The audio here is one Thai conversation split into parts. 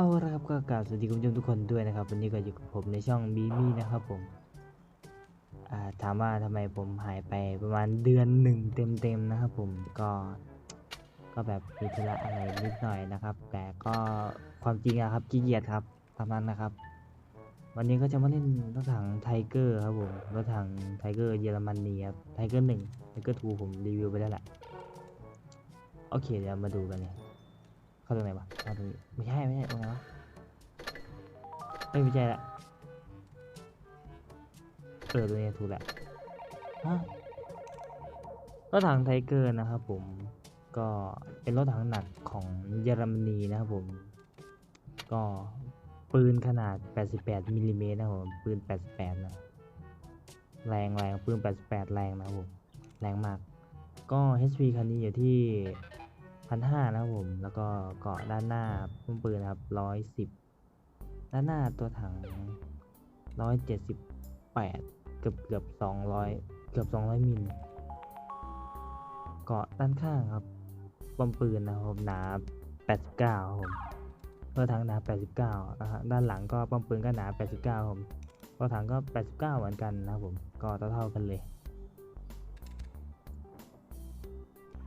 เอาละครับก็กราบสวัสดีคุณผู้ชมทุกคนด้วยนะครับ วันนี้ก็อยู่กับผมในช่องบีมี่นะครับผมถามว่าทำไมผมหายไปประมาณเดือนหนึ่งเต็มๆนะครับผมก็ก็แบบมีธุระอะไรนิดหน่อยนะครับ แต่ก็ความจริงอะครับขี้เกียจครับประมาณนะครับ วันนี้ก็จะมาเล่นรถถังไทเกอร์ครับผมรถถังไทเกอร์เยอรมนีครับไทเกอร์หนึ่งไทเกอร์ทูผมรีวิวไปแล้วแหละโอเคเดี๋ยวมาดูกันเลย เข้าตรงไหนวะเข้าตรงนี้ไม่ใช่ไม่ใช่ตรงไหนวะเอ้ยไม่ใช่ละเออตัวนี้ถูกแหละฮะรถถังไทเกอร์นะครับผมก็เป็นรถถังหนักของเยอรมนีนะครับผม ก็ปืนขนาด 88มิลลิเมตรนะครับผมปืน 88 นะ แรงแรงปืน 88 แรงนะครับผม แรงมาก ก็ HP คันนี้อยู่ที่ พันห้านะครับผม แล้วก็เกาะด้านหน้าพุ่มปืนนะครับร้อยสิบด้านหน้าตัวถังร้อยเจ็ดสิบแปดเกือบเกือบสองร้อยเกือบสองร้อยมิล เกาะด้านข้างครับป้อมปืนนะครับผมหนาแปดสิบเก้าครับผมตัวถังหนาแปดสิบเก้านะฮะด้านหลังก็ป้อมปืนก็หนาแปดสิบเก้าผมตัวถังก็แปดสิบเก้าเหมือนกันนะครับผม ก็เท่าๆกันเลย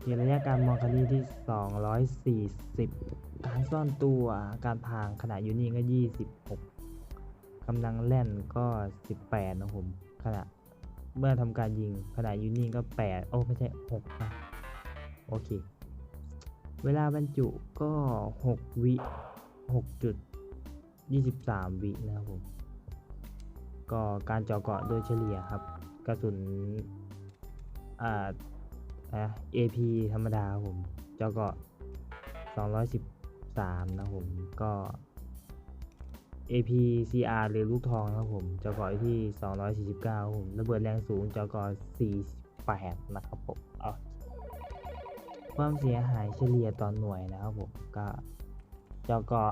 มีระยะการมองคันนี้ที่ 240 การซ่อนตัวการพางขนาดยูนี่ก็ 26กำลังแล่นก็ 18 นะผมขณะเมื่อทำการยิงขนาดยูนี่ก็ 8 โอ้ ไม่ใช่6นะโอเค เวลาบรรจุก็ 6 วิ6จุด23 วินะครับผม ก็การเจาะเกาะโดยเฉลี่ยครับ กระสุนอ่า นะ AP ธรรมดาผมเจ้าก็213 นะครับผมก็ AP CR หรือลูกทองนะครับผมเจ้าก็อที่ 249ผมระเบิดแรงสูงเจ้าก็48 นะครับผมเอาความเสียหายเฉลี่ยต่อหน่วยนะครับผมก็เจ้าก็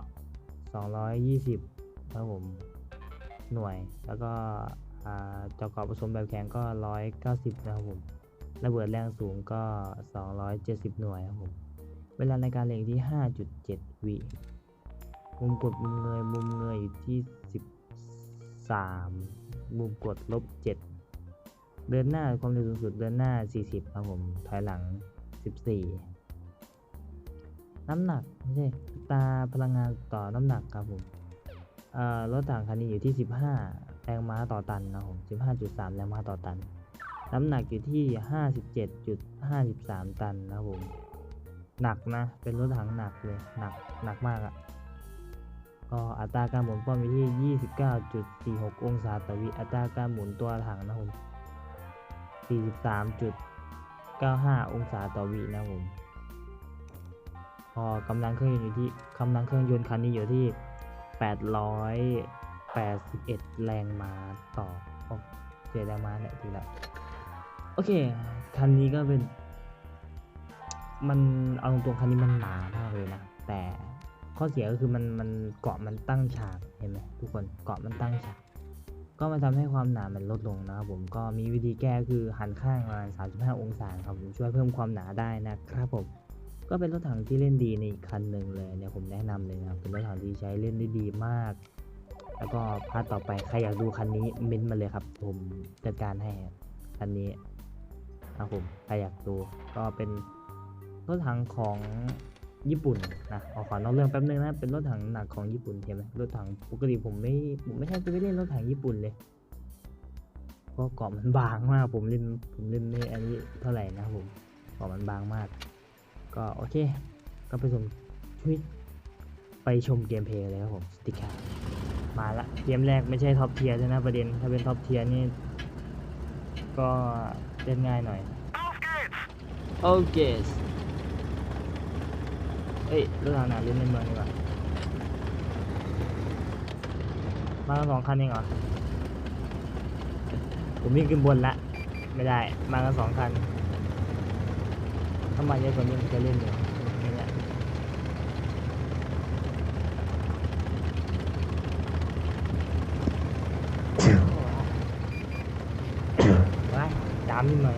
220นะครับผมหน่วยแล้วก็อ่าเจ้าเกาะผสมแบบแข็งก็ 190 นะครับผม ระเบิดแรงสูงก็ 270 หน่วยครับผม เวลาในการเล็งที่ 5.7 วิมุมกดมุมเงยมุมเงยอยู่ที่ 13 มุมกดลบ 7 เดินหน้าความเร็วสูงสุดเดินหน้า 40 ครับผม ถอยหลัง 14 น้ำหนักไม่ใช่ตาพลังงานต่อน้ำหนักครับผมรถถังคันนี้อยู่ที่ 15 แรงม้าต่อตันนะครับผม 15.3 แรงม้าต่อตัน น้ำหนักอยู่ที่ 57.53 ตันนะครับผม หนักนะ เป็นรถถังหนักเลย หนัก หนักมากอะ่ะ ก็อัตราการหมุนป้อมอยู่ที่ 29.46 องศาต่อวิอัตราการหมุนตัวถังนะครับผม 43.95 องศาต่อวินะผมพอกำลังเครื่องยนต์อยู่ที่กำลังเครื่องยนต์คันนี้อยู่ที่ 881 แรงม้าต่อโอ้เสียแรงม้าเนี่ยทีละ โอเค คันนี้ก็เป็น มันเอาตรงๆคันนี้มันหนามากเลยนะ แต่ข้อเสียก็คือมันมันเกาะมันตั้งฉากเห็นไหมทุกคนเกาะมันตั้งฉาก ก็มาทำให้ความหนามันลดลงนะครับผมก็มีวิธีแก้คือหันข้างประมาณ35 องศาครับผมช่วยเพิ่มความหนาได้นะครับผมก็เป็นรถถังที่เล่นดีในอีกคันหนึ่งเลยเนี่ยผมแนะนำเลยนะครับเป็นรถถังที่ใช้เล่นได้ดีมาก แล้วก็พาร์ทต่อไปใครอยากดูคันนี้เม้นต์มาเลยครับ ผมจัดการให้ครับคั นะครับผมใครอยากดูก็เป็นรถถังของญี่ปุ่นนะเอาขอนอกเรื่องแป๊บนึงนะเป็นรถถังหนักของญี่ปุ่นใช่ไหมรถถังปกติผมไม่ผมไม่ใช่จะไปเล่นรถถังญี่ปุ่นเลยเพราะเกาะมันบางมากผมเล่นผมเล่นไม่อันนี้เท่าไหร่นะครับผมเกาะมันบางมาก ก็โอเค ก็ไปชมชุยไปชมเกมเพลย์เลยครับผมสติกเกอร์มาละเกมแรกไม่ใช่ท็อปเทียร์ใช่นะประเด็นถ้าเป็นท็อปเทียร์นี่ก็ เล่นง่ายหน่อยโอเคเอ้ยเรื่องหนาเล่นในเมืองดีกว่ามากันสองคันเองเหรอผมวิ่งขึ้นบนละ ไม่ได้ มากันสองคันถ้ามาเยอะกว่านี้ผมจะเล่นอยู่ไม่ได้ไว้จามนิดหน่อย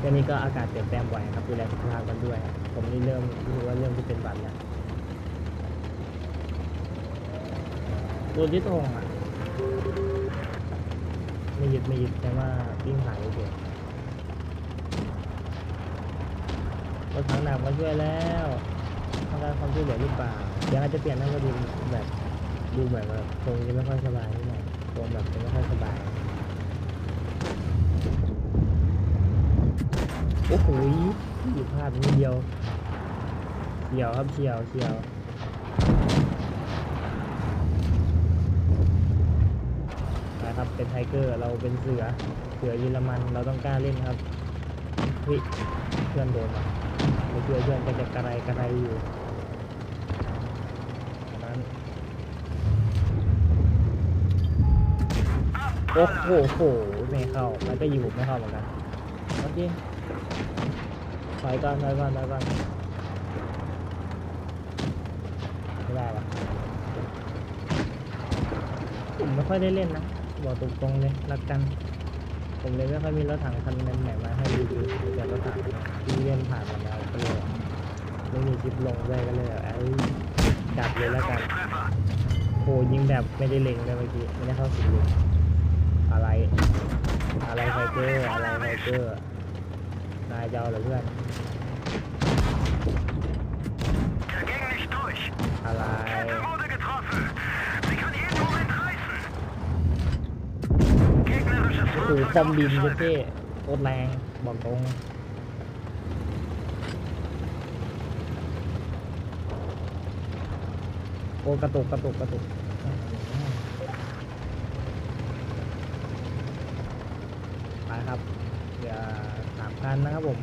ช่วงนี้ก็อากาศเปลี่ยนแปลงบ่อยครับดูแลสุขภาพกันด้วยครับผมนี่เริ่มรู้ว่าเริ่มที่เป็นหวัดแล้วโดนยึดธงอะไม่ยึดไม่ยึดแต่ว่าวิ่งผ่านเฉยรถถังหนักมาช่วยแล้วต้องการความช่วยเหลือหรือเปล่าเดี๋ยวอาจจะเปลี่ยนหน้ามาดูแบบดูแบบว่าตรงนี้ไม่ค่อยสบายนิดหน่อยตรงแบบจะไม่ค่อยสบาย โอ้โหอยู่พลาดนิดเดียวเฉียวครับเฉียวเฉียวนะครับเป็นไทเกอร์เราเป็นเสือ เสือเยอรมันเราต้องกล้าเล่นครับเฮ้ยเพื่อนโดนว่ะไม่เชื่อเพื่อนก็จะกระไรกระไรอยู่นั้นโอ้โหโหไม่เข้ามันก็ยิงผมไม่เข้าเหมือนกันโอเค ถอยก่อนถอยก่อนถอยก่อนไม่ได้ว่ะผมไม่ค่อยได้เล่นนะ บอกตรงๆเลยรักกัน ผมเลยไม่ค่อยมีรถถังคันนั้นไหนมาให้รีวิวแต่รถถังที่เล่นผ่านมาแล้วก็เลยไม่มีคลิปลงได้ก็เลยไอ้ดับเลยแล้วกันโหยิงแบบไม่ได้เล็งเลยเมื่อกี้ไม่ได้เข้าสิงเลยอะไร อะไรไฟเกอร์อะไรไฟเกอร์ายจะเอาเหรือเพื่อน Er ging nicht durch. อะไร Er wurde getroffen. Sie kann jeden Moment reißen. Gegnerisches โอ้โห Fahrzeug คอมบินเจ๊ ausgeschaltet. โคตรแรงบอกตรงโอ้กระตุกกระตุกกระตุกไปครับ เดี๋ยวสาม คันนะครับผม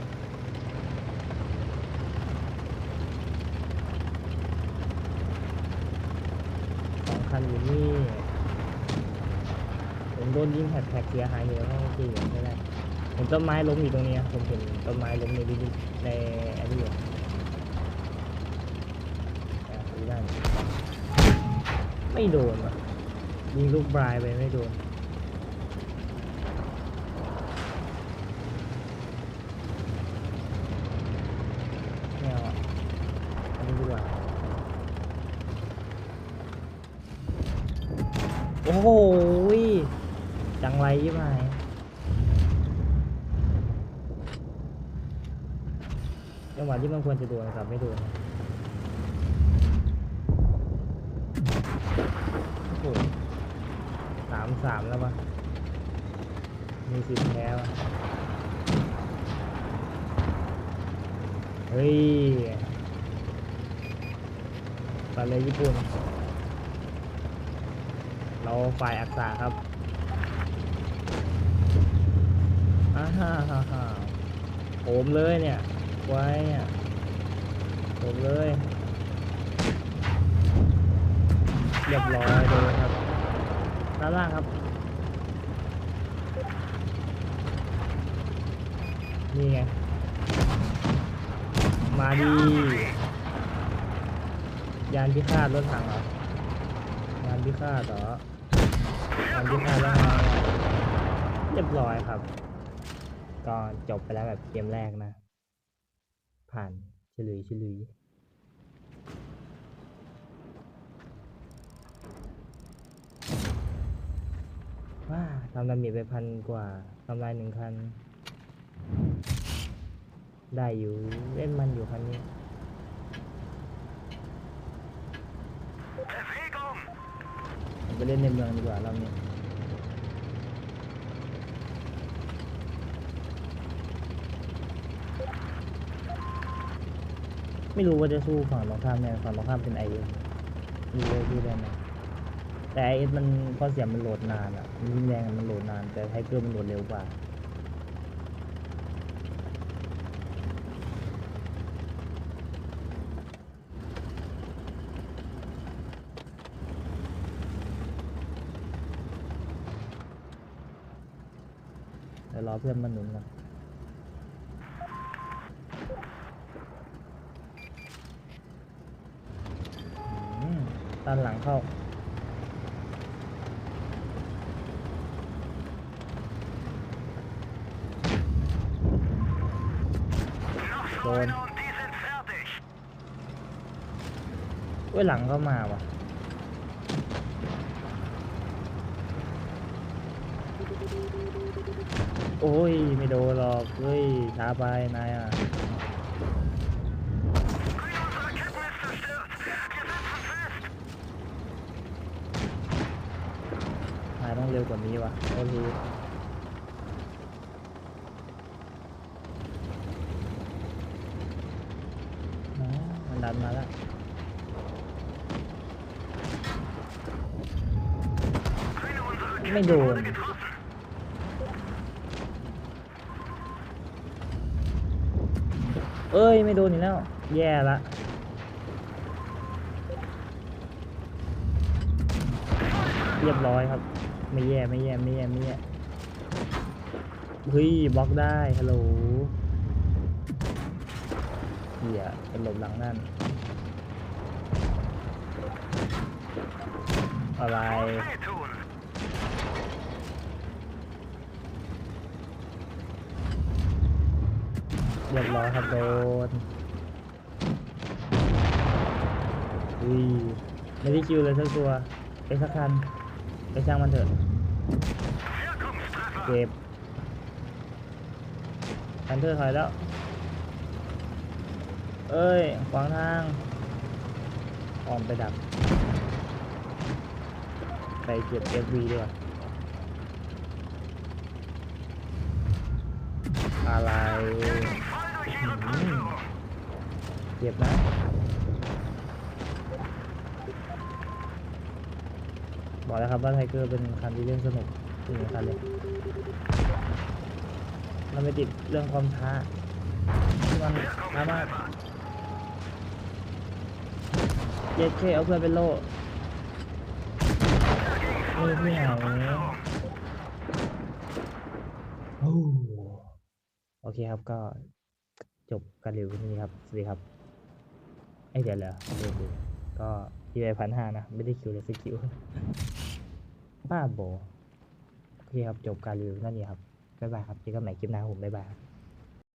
สองคันอยู่นี่ ผมโดนยิงแท็กเสียหายอยู่แล้วก็โอเคอยู่ไม่ได้เห็นต้นไม้ล้มอยู่ตรงนี้ผมเห็นต้นไม้ล้มในวิดีในอ้นี่อยู่ได้ไม่โดนว่ะยิงลูกบรายไปไม่โดน ไม่เอาอะอันนี้ดีกว่า โอ้โหย ไรยี่ไหมจังหวะที่มันควรจะโดนครับไม่โดนโอ้โหสามสามแล้วปะมีสิทธิ์แพ้ปะเฮ้ยไปเลยญี่ปุ่น เราฝ่ายอักษาครับอ่า ฮ่าฮ่าฮ่าโผมเลยเนี่ย ไว้เนี่ยโผมเลย เรียบร้อยเลยครับด้านล่างครับ นี่ไง มาดี ยานพิฆาตรถถังเหรองานพิฆาตเหรองานพิฆาตแล้วไงเรียบร้อยครับ ก็จบไปแล้วแบบเกมแรกนะ ผ่านเฉลุยเฉลุยว้าทำดาเมจไปพันกว่าทำลายหนึ่งคัน ได้อยู่เล่นมันอยู่คันนี้ไปเล่นในเมืองดีกว่าเราเนี่ย ไม่รู้ว่าจะสู้ฝั่งตรงข้ามเนี่ยฝั่งตรงข้ามเป็นไอเอสมีเลยสู้ได้ไหมแต่ไอเอสมันข้อเสียมันโหลดนานอะมันยิงแรงมันโหลดนาน แต่ไทเกอร์มันโหลดเร็วกว่าเดี๋ยวรอเพื่อนมาหนุนก่อน ตานหลังเข้า โดนเว้ยหลังก็มาว่ะโอ้ย ไม่โดนหรอกเฮ้ยช้าไปนายอะ เร็วกว่านี้วะโอเคมันดันมาแล้วไม่โดนเอ้ย ไม่โดนอีกแล้ว แย่ละเรียบร้อยครับ ไม่แย่ไม่แย่ไม่แย่ไม่แย่เฮ้ยบล็อกได้ฮัลโหลเหี้ยเป็นหลบหลังนั่นอะไรเรียบร้อยครับโดนอุ้ยไม่ได้คิวเลยสักตัวไปสักคัน ไปช่างมันเถอะเก็บคันเทอร์ถอยแล้ว เอ้ย ขวางทางออมไปดักไปเก็บ FV ดีกว่าอะไรเจ็บนะ บอกแล้วครับว่าไทเกอร์เป็นคันที่เล่นสนุกจริงคันเลยมันไม่ติดเรื่องความช้าที่มันช้ามากเย็ดเคเอาเพื่อนเป็นโล่นี่ที่ไหนโอ้โอเคครับก็จบการรีวิวที่นี้ครับ สวัสดีครับ ไอเดี๋ยวเหรอเดี๋ยวก็ที่ไปพันห้านะ ไม่ได้คิวเลยสกิล บ้าโบโอเคครับ จบการรีวิวนั่นนี่ครับบ๊ายบายครับเจอกันใหม่คลิปหน้าผมบ๊ายบายครับ